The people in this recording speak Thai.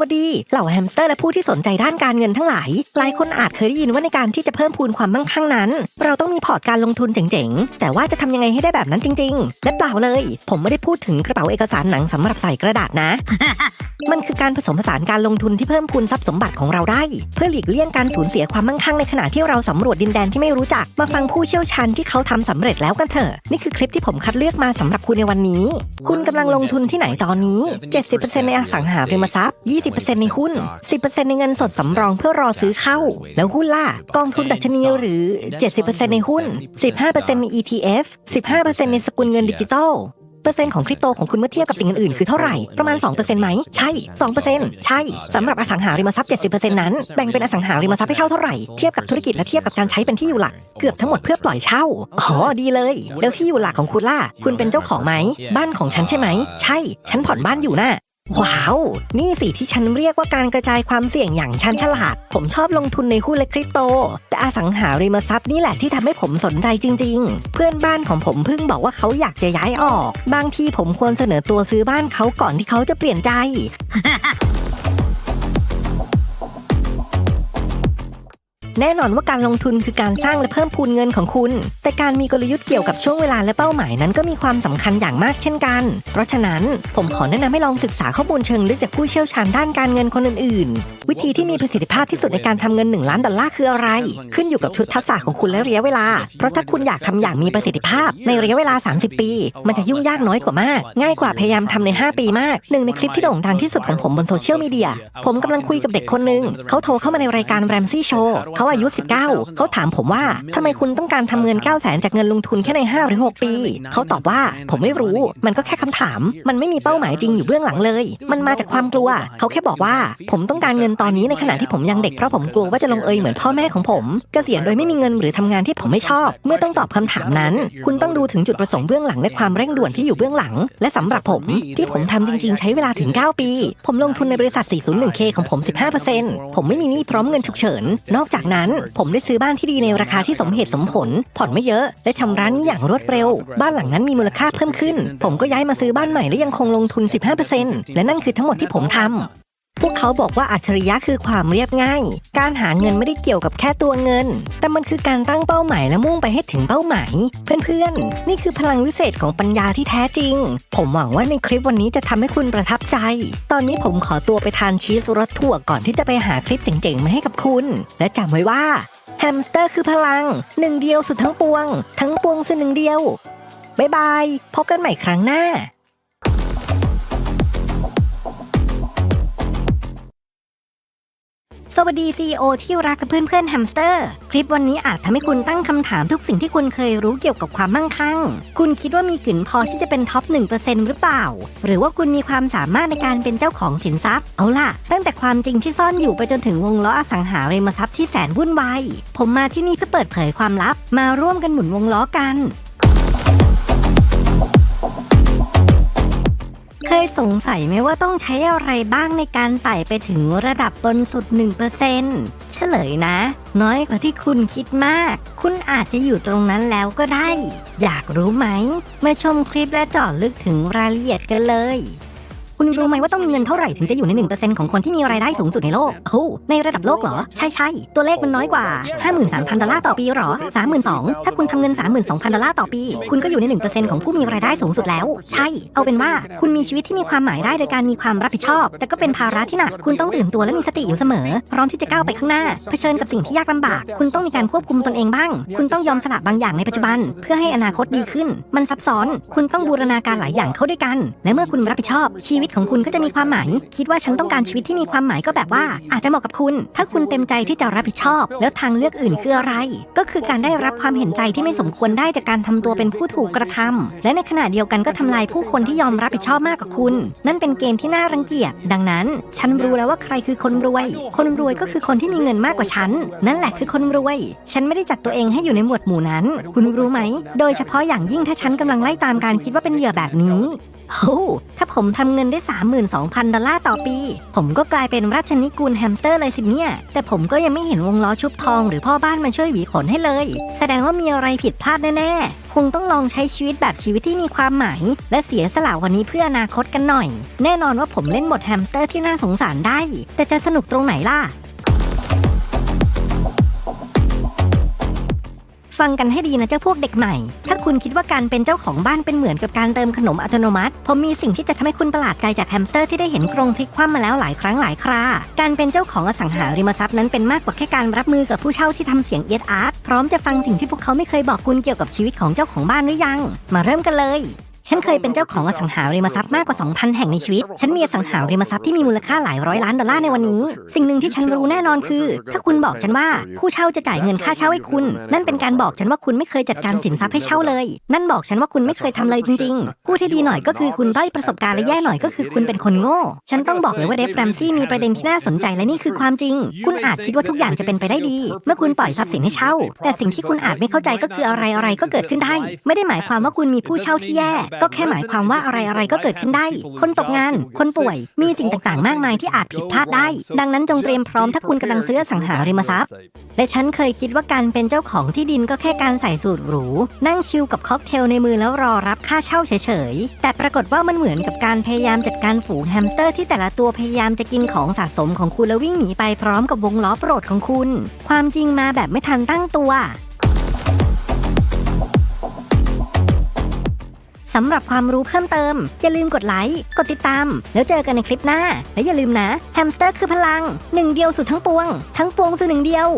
วัสดี เหล่าแฮมสเตอร์และผู้ที่สนใจด้านการเงินทั้งหลาย หลายคนอาจเคยได้ยินว่าในการที่จะเพิ่มพูนความมั่งคั่งนั้น เราต้องมีพอร์ตการลงทุนเจ๋งๆ แต่ว่าจะทำยังไงให้ได้แบบนั้นจริงๆและเปล่าเลย ผมไม่ได้พูดถึงกระเป๋าเอกสารหนังสำหรับใส่กระดาษนะ มันคือการผสมผสานการลงทุนที่เพิ่มพูนทรัพย์สมบัติของเราได้ เพื่อหลีกเลี่ยงการสูญเสียความมั่งคั่งในขณะที่เราสำรวจดินแดนที่ไม่รู้จัก มาฟังผู้เชี่ยวชาญที่เขาทำสำเร็จแล้วกันเถอะ นี่คือคลิปที่ผมคัดเลือกมาสำหรับคุณในวันนี้ คุณกำลังลงทุนที่ไหนตอนนี้ 70%ในอสังหาริมทรัพย์ 20%ในหุ้น 10%ในเงินสดสำรองเพื่อรอซื้อเข้า แล้วหุ้นล่ะ กองทุนดัชนีหรือ 70%ในหุ้น 15%ใน ETF 15%ในสกุลเงินดิจิตอล เปอร์เซ็นต์ของคริปโตของคุณเมื่อเทียบกับสิ่งอื่นๆ คือเท่าไหร่ ประมาณ 2%ไหม ใช่ 2%ใช่ สำหรับอสังหาริมทรัพย์ 70%นั้น แบ่งเป็นอสังหาริมทรัพย์ให้เช่าเท่าไหร่ เทียบกับธุรกิจและเทียบกับการใช้เป็นที่อยู่หลัก เกือบทั้งหมดเพื่อปล่อยเช่า อ๋อ ดีเลย แล้วที่อยู่หลักของคุณล่ะ คุณเป็นเจ้าของไหม บ้านของฉันใช่ไหม ใช่ ฉันผ่อนบ้านอยู่น่ะ ว้าว นี่สิที่ฉันเรียกว่าการกระจายความเสี่ยงอย่างชันฉลาด ผมชอบลงทุนในหุ้นและคริปโต แต่อสังหาริมทรัพย์นี่แหละที่ทำให้ผมสนใจจริง ๆ เพื่อนบ้านของผมเพิ่งบอกว่าเขาอยากจะย้ายออก บางทีผมควรเสนอตัวซื้อบ้านเขาก่อนที่เขาจะเปลี่ยนใจ แน่นอนว่าการลงทุนคือการสร้างและเพิ่มพูนเงินของคุณ แต่การมีกลยุทธ์เกี่ยวกับช่วงเวลาและเป้าหมายนั้นก็มีความสำคัญอย่างมากเช่นกัน เพราะฉะนั้นผมขอแนะนำให้ลองศึกษาข้อมูลเชิงลึกจากผู้เชี่ยวชาญด้านการเงินคนอื่นๆ วิธีที่มีประสิทธิภาพที่สุดในการทำเงิน 1 ล้านดอลลาร์คืออะไร ขึ้นอยู่กับชุดทักษะของคุณและระยะเวลา เพราะถ้าคุณอยากทำอย่างมีประสิทธิภาพ ในระยะเวลา 30 ปี มันจะยุ่งยากน้อยกว่ามาก ง่ายกว่าพยายามทำใน 5 ปีมากหนึ่งในคลิปที่โด่งดังที่สุดของผมบนโซเชียลมีเดียผมกำลังคุยกับเด็กคนหนึ่งเขาโทรเข้ามาในรายการแรมซี่โชว์เขาอายุ 19 เขาถามผมว่าทำไมคุณต้องการทำเงิน 9 0 0 0 0จากเงินลงทุนแค่ใน 5 หรือ 6 ปี เขาตอบว่าผมไม่รู้ มันก็แค่คำถาม มันไม่มีเป้าหมายจริงอยู่เบื้องหลังเลย มันมาจากความกลัว เขาแค่บอกว่า ผมต้องการเงินตอนนี้ในขณะที่ผมยังเด็กเพราะผมกลัวว่าจะลงเอยเหมือนพ่อแม่ของผม เกษียณโดยไม่มีเงินหรือทำงานที่ผมไม่ชอบ เมื่อต้องตอบคำถามนั้น คุณต้องดูถึงจุดประสงค์เบื้องหลังและความเร่งด่วนที่อยู่เบื้องหลัง และสำหรับผมที่ผมทำจริง ๆ ใช้เวลาถึง 9 ปี ผมลงทุนในบริษัท 401k ของผม 15%ผมไม่มีหนี้พร้อมเงินฉุกเฉินนอกจากนั้นผมได้ซื้อบ้านที่ดีในราคาที่สมเหตุสมผล ผ่อนไม่เยอะ และชำระหนี้อย่างรวดเร็ว บ้านหลังนั้นมีมูลค่าเพิ่มขึ้น ผมก็ย้ายมาซื้อบ้านใหม่และยังคงลงทุน 15%และนั่นคือทั้งหมดที่ผมทำ วกเขาบอกว่าอัจฉริยะคือความเรียบง่าย การหาเงินไม่ได้เกี่ยวกับแค่ตัวเงิน แต่มันคือการตั้งเป้าหมายและมุ่งไปให้ถึงเป้าหมาย เพื่อนๆ นี่คือพลังวิเศษของปัญญาที่แท้จริง ผมหวังว่าในคลิปวันนี้จะทำให้คุณประทับใจ ตอนนี้ผมขอตัวไปทานชีสรสถั่วก่อนที่จะไปหาคลิปเจ๋งๆมาให้กับคุณ และจำไว้ว่าแฮมสเตอร์คือพลังหนึ่งเดียวสุดทั้งปวง ทั้งปวงคือหนึ่งเดียวบ๊ายบาย พบกันใหม่ครั้งหน้า สวัสดี CEO ที่รักกับเพื่อนแฮมสเตอร์ คลิปวันนี้อาจทำให้คุณตั้งคำถามทุกสิ่งที่คุณเคยรู้เกี่ยวกับความมั่งคั่ง คุณคิดว่ามีกลิ่นพอที่จะเป็นท็อป 1%หรือเปล่า หรือว่าคุณมีความสามารถในการเป็นเจ้าของสินทรัพย์ เอาล่ะ ตั้งแต่ความจริงที่ซ่อนอยู่ไปจนถึงวงล้ออสังหาริมทรัพย์ที่แสนวุ่นวาย ผมมาที่นี่เพื่อเปิดเผยความลับ มาร่วมกันหมุนวงล้อกัน เคยสงสัยไหมว่าต้องใช้อะไรบ้างในการไต่ไปถึงระดับบนสุด 1%เฉลยนะ น้อยกว่าที่คุณคิดมาก คุณอาจจะอยู่ตรงนั้นแล้วก็ได้ อยากรู้ไหม มาชมคลิปและเจาะลึกถึงรายละเอียดกันเลย คุณรู้ไหมว่าต้องมีเงินเท่าไหร่ถึงจะอยู่ใน 1%ของคนที่มีรายได้สูงสุดในโลกโอ้ในระดับโลกเหรอ ใช่ใช่ตัวเลขมันน้อยกว่า 53,000 ดอลลาร์ต่อปีเหรอ 32,000 ถ้าคุณทำเงิน 32,000 ดอลลาร์ต่อปี คุณก็อยู่ใน 1%ของผู้มีรายได้สูงสุดแล้ว ใช่ เอาเป็นว่าคุณมีชีวิตที่มีความหมายได้โดยการมีความรับผิดชอบ แต่ก็เป็นภาระที่หนัก คุณต้องตื่นตัวและมีสติอยู่เสมอ พร้อมที่จะก้าวไปข้างหน้า เผชิญกับสิ่งที่ยากลำบาก คุณต้องมีการควบคุมตนเองบ้าง คุณต้องยอมสละบางอย่างในปัจจุบัน เพื่อให้อนาคตดีขึ้น มันซับซ้อน คุณต้องบูรณาการหลายอย่างเข้าด้วยกัน และเมื่อคุณรับผิดชอบชีวิตของคุณก็จะมีความหมาย คิดว่าฉันต้องการชีวิตที่มีความหมายก็แบบว่า อาจจะเหมาะกับคุณ ถ้าคุณเต็มใจที่จะรับผิดชอบ แล้วทางเลือกอื่นคืออะไร ก็คือการได้รับความเห็นใจที่ไม่สมควรได้จากการทำตัวเป็นผู้ถูกกระทำและในขณะเดียวกันก็ทำลายผู้คนที่ยอมรับผิดชอบมากกว่าคุณ นั่นเป็นเกมที่น่ารังเกียจ ดังนั้น ฉันรู้แล้วว่าใครคือคนรวย คนรวยก็คือคนที่มีเงินมากกว่าฉัน นั่นแหละคือคนรวย ฉันไม่ได้จัดตัวเองให้อยู่ในหมวดหมู่นั้น คุณรู้ไหม โดยเฉพาะอย่างยิ่งถ้าฉันกำลังไล่ตามการคิดว่าเป็นเหยื่อแบบนี้ โอ้ถ้าผมทำเงินได้ 32,000 ดอลลาร์ต่อปี ผมก็กลายเป็นราชนิกูลแฮมสเตอร์เลยสิเนี่ย แต่ผมก็ยังไม่เห็นวงล้อชุบทองหรือพ่อบ้านมาช่วยหวีขนให้เลย แสดงว่ามีอะไรผิดพลาดแน่ๆ คงต้องลองใช้ชีวิตแบบชีวิตที่มีความหมาย และเสียสละวันนี้เพื่ออนาคตกันหน่อย แน่นอนว่าผมเล่นบทแฮมสเตอร์ที่น่าสงสารได้ แต่จะสนุกตรงไหนล่ะ ฟังกันให้ดีนะเจ้าพวกเด็กใหม่ ถ้าคุณคิดว่าการเป็นเจ้าของบ้านเป็นเหมือนกับการเติมขนมอัตโนมัติ ผมมีสิ่งที่จะทำให้คุณประหลาดใจจากแฮมสเตอร์ที่ได้เห็นกรงพลิกคว่ำมาแล้วหลายครั้งหลายครา การเป็นเจ้าของอสังหาริมทรัพย์นั้นเป็นมากกว่าแค่การรับมือกับผู้เช่าที่ทำเสียงเอียดอาร์ตพร้อมจะฟังสิ่งที่พวกเขาไม่เคยบอกคุณเกี่ยวกับชีวิตของเจ้าของบ้านหรือยัง มาเริ่มกันเลย ฉันเคยเป็นเจ้าของอสังหาริมทรัพย์มากกว่า 2,000 แห่งในชีวิต ฉันมีอสังหาริมทรัพย์ที่มีมูลค่าหลายร้อยล้านดอลลาร์ในวันนี้ สิ่งหนึ่งที่ฉันรู้แน่นอนคือ ถ้าคุณบอกฉันว่าผู้เช่าจะจ่ายเงินค่าเช่าให้คุณ นั่นเป็นการบอกฉันว่าคุณไม่เคยจัดการสินทรัพย์ให้เช่าเลย นั่นบอกฉันว่าคุณไม่เคยทำเลยจริงๆ พูดที่ดีหน่อยก็คือคุณด้อยประสบการณ์และแย่หน่อยก็คือคุณเป็นคนโง่ ฉันต้องบอกเลยว่าเดฟแรมซี่มีประเด็นที่น่าสนใจและนี่คือความจริง คุณอาจคิดว่าทุกอย่างจะเป็นไปได้ดี เมื่อคุณปล่อยทรัพย์สินให้เช่า แต่สิ่งที่คุณอาจไม่เข้าใจก็คืออะไรอะไรก็เกิดขึ้นได้ ไม่ได้หมายความว่าคุณมีผู้เช่าที่แย่ก็แค่หมายความว่าอะไรอะไรก็เกิดขึ้นได้ คนตกงาน คนป่วย มีสิ่งต่างๆ มากมายที่อาจผิดพลาดได้ ดังนั้นจงเตรียมพร้อมถ้าคุณกำลังซื้ออสังหาริมทรัพย์ และฉันเคยคิดว่าการเป็นเจ้าของที่ดินก็แค่การใส่สูตรหรู นั่งชิลกับค็อกเทลในมือแล้วรอรับค่าเช่าเฉยๆ แต่ปรากฏว่ามันเหมือนกับการพยายามจัดการฝูงแฮมสเตอร์ที่แต่ละตัวพยายามจะกินของสะสมของคุณแล้ววิ่งหนีไปพร้อมกับวงล้อโปรดของคุณ ความจริงมาแบบไม่ทันตั้งตัว สำหรับความรู้เพิ่มเติม อย่าลืมกดไลค์กดติดตาม แล้วเจอกันในคลิปหน้า และอย่าลืมนะแฮมสเตอร์คือพลังหนึ่งเดียวสุดทั้งปวง ทั้งปวงสู่หนึ่งเดียว